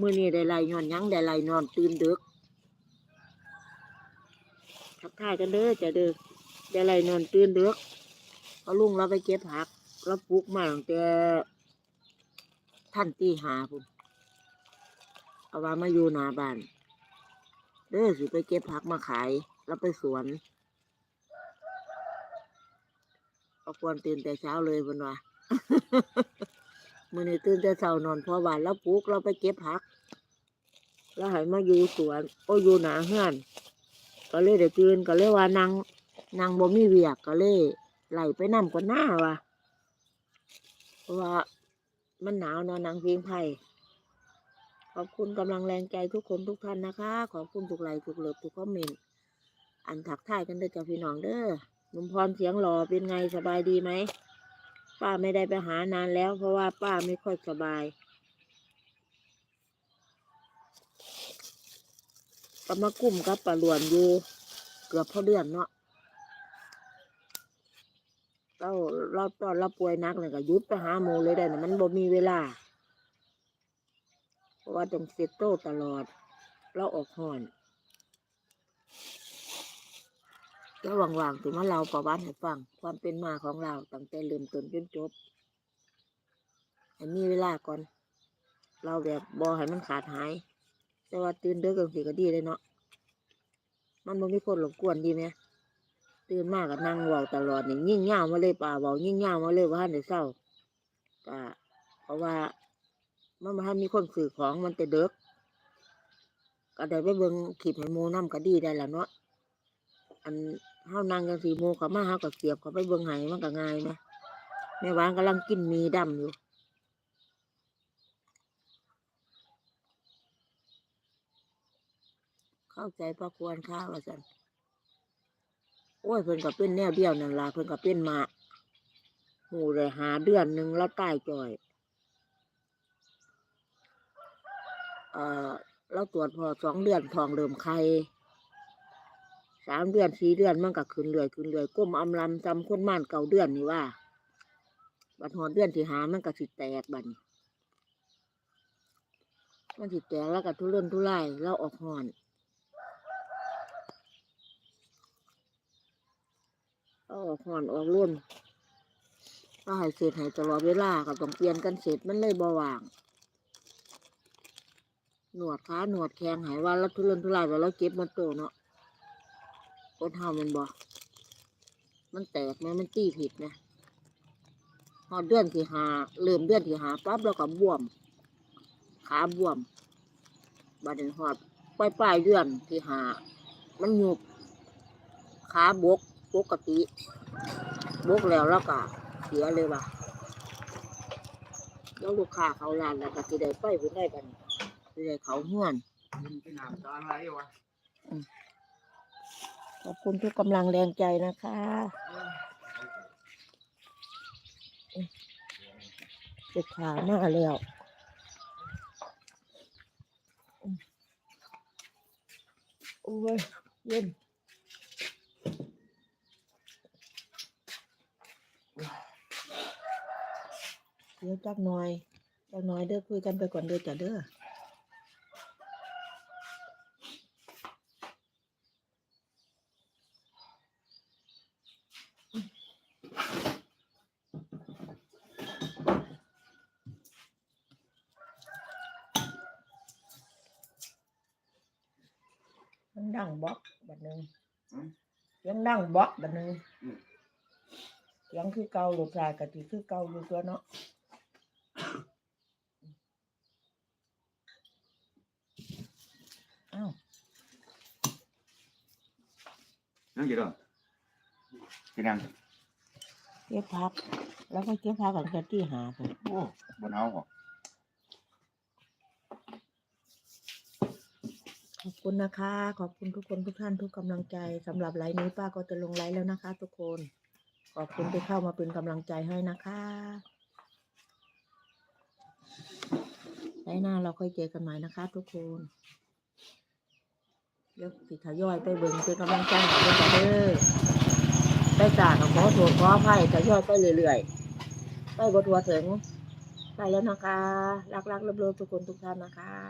มื้อนี้ได้ไล่ย้อนยังได้ไล่นอนตื่นดึกทักทายกันเด้อจะเด้อได้ไล่นอนตื่นดึกเอาลุงเราไปเก็บผักเราปลูกมาตั้งแต่ท่านตีหาพุ่นเอาว่ามาอยู่หน้าบ้านเด้อสิไปเก็บผักมาขายแล้วไปสวนเอาควรตื่นแต่เช้าเลยเพิ่นว่า มื่อนี้ตื่นแต่เช้านอนพอหวานแล้วปลูกเราไปเก็บผัก แล้วให้มาอยู่สวนโอ้อยู่หนาเฮือน ก็เลยได้ตื่นก็เลยว่านางนางบ่มีเวียกก็เลยไหลไปนำกว่าหน้าว่ะเพราะว่ามันหนาวเนอนนางเพียงไผ่ขอบคุณกำลังแรงใจทุกคนทุกท่านนะคะ ขอบคุณทุกไลค์ทุกเลิฟทุกคอมเมนต์อันถักทายกันเด้อจ้าพี่น้องเด้อหนุ่มพรเสียงหล่อเป็นไงสบายดีไหม ป้าไม่ได้ไปหานานแล้ว เพราะว่าป้าไม่ค่อยสบายก็มากุ้มกับปลาหลวนอยู่เกือบพอเดือนเนาะเราเราตอนเราป่วยหนักเลยก็หยุดไปหาหมูเลยได้นะมันบ่มีเวลา เพราะว่าต้องเซตโตตลอด เราออกห่อน แล้วว่างๆถึงว่าเราประวัติให้ฟัง ความเป็นมาของเราตั้งแต่เริ่มต้นจนจบให้มีเวลาก่อน เราแบบบอให้มันขาดหาย แต่ว่าตื่นเด้อกันสิก็ดีเลยเนาะมันบ่มีคนรบกวนดีไหมตื่นมากก็นั่งเว้าตลอดนี่ยิ่งยามาเลยป่าเว้ายิ่งยามาเลยว่าให้ได้เศร้าก็เพราะว่ามันมาให้มีคนสื่อของมันจะเด็กก็ได้ไปเบิ่งคลิปให้มูน้ำก็ดีได้ละเนาะอัน เฮานั่งกันสี่โมงเขามาเฮาก็เสียบเขาไปเบิ่งไห้มันก็ง่ายไหมแม่หวานกำลังกินมีดำอยู่เข้าใจพระควรค่าวสันโอ้ยเพิ่นก็เป็นแนวเดียวนั่นล่ะเพิ่นก็เป็นมาหูเลยหาเดือนหนึ่งแล้วตายจ่อยเอ่อเราตรวจพอสองเดือนทองเริ่มไข่ สามเดือนสี่เดือนมันก็ขึ้นเรื่อยขึ้นเรื่อยก้มอำลำจำคนม่านเก่าเดือนนี่ว่า บัดหอดเดือนที่หามันก็สิแตกบัดนมันสิแตกแล้วก็ทุเรนทุรายเราออกหอนเอาออกหอนออกรุ่นก็ให้เสร็จให้ตลอดเวลาก็ต้องเปลี่ยนกันเสร็จมันเลยบ่ว่าง หนวดขาหนวดแขงหายว่าแล้วทุเรนทุรายว่เราเก็บมันโตเนาะ คนเฮามันบ่ มันแตกไหมมันตีผิดนะพอเดือนที่หาเริ่มเดือนที่หาปั๊บเราก็บวม ขาบวมบาดนี้หอดปลายปลายๆเดือนที่หา มันหยุบขาบกปกติบกแล้วแล้วก็เสียเลยว่ะแล้วลูกค้าเขาร้านแล้วก็สิได้ไปพุ่นได้กันสิได้เขาเฮือนเป็นน้ำตาไหลวะ ขอบคุณทุกกำลังแรงใจนะคะเจ็บขาหน้าแล้วโอ้ยเย็นเดี๋ยวจักหน่อยจักหน่อยเด้อคุยกันไปก่อนเด้อจ้ะเด้อ บล็อกบัดหนึงเสียงดังบล็อกบัดหนึงเสียงคือเก่าลูกชายกะติคือเก่าอยู่ตัวเนาะอ้าวนั่งกี่ดอกกี่นั่งเก็บพัก แล้วก็เก็บพักกันแค่ที่หาไปโอ้บนเอาบ่ขอ คุณนะคะ ขอบคุณทุกคนทุกท่านทุกกำลังใจสำหรับไลฟ์นี้ป้าก็จะลงไลฟ์แล้วนะคะ ทุกคน ขอบคุณที่เข้ามาเป็นกำลังใจให้นะคะไลฟ์หน้าเราค่อยเจอกันใหม่นะคะ ทุกคนเดี๋ยวสิทยอยไปเบิ่งเป็นกำลังใจให้ด้วยกันเด้อได้จากกับขอโทษขออภัยทยอยไปเรื่อยๆไปบทัวถึงไปแล้วนะคะ รักๆเลิฟๆทุกคนทุกท่านนะคะ